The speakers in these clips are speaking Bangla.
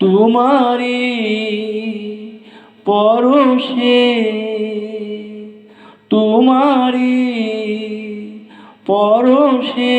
তোমারি পরশে তোমারি পরশে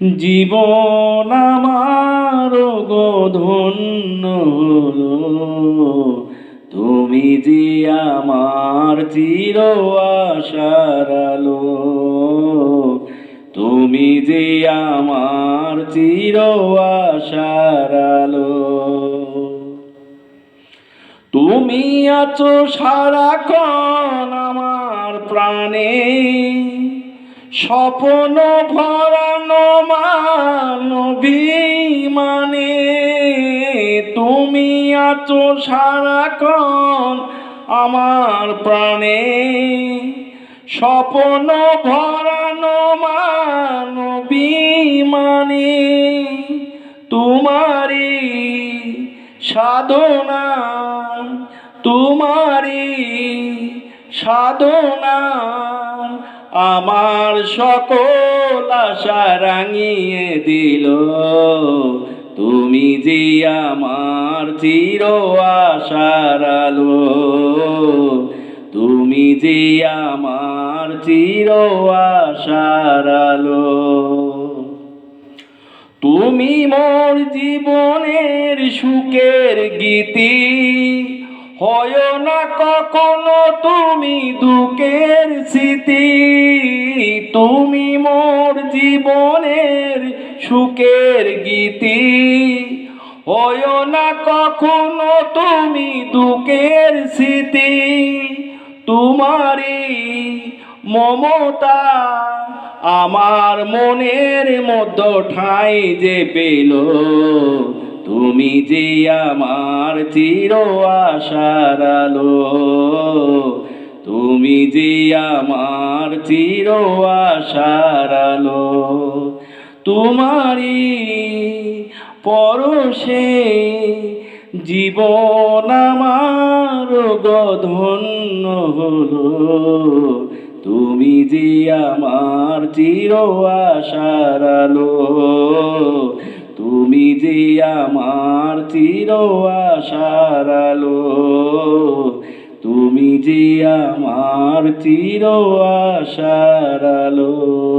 জীবন আমার গো ধন্য তুমি যে আমার চির আশার আলো, তুমি যে আমার চির আশার আলো। তুমি আছো সারাক্ষণ আমার প্রাণে, স্বপ্ন ভরানো সারাক্ষণ আমার প্রাণে। স্বপ্ন ভরানো মানবিমানে তোমারি সাধনা তোমারি সাধনা, আমার সকল আশা রাঙিয়ে দিল। তুমি যে আমার চির আশার আলো, তুমি যে আমার চির আশার আলো, তুমি মোর জীবনের সুখের গীতি, হয় না কখনো তুমি দুঃখের স্মৃতি, তুমি মোর জীবনের সুখের গীতি হয় না কখনো তুমি দুঃখের স্মৃতি, তোমারই মমতা আমার মনের মধ্যে ঠাই যে পেল। তুমি যে আমার চির আশার আলো, তুমি যে আমার চির আশার আলো তোমারি পরশে জীবন আমার গধন্য হলো। তুমি যে আমার চির আশার আলো, তুমি যে আমার চির আশার আলো, তুমি যে আমার চির আশার আলো।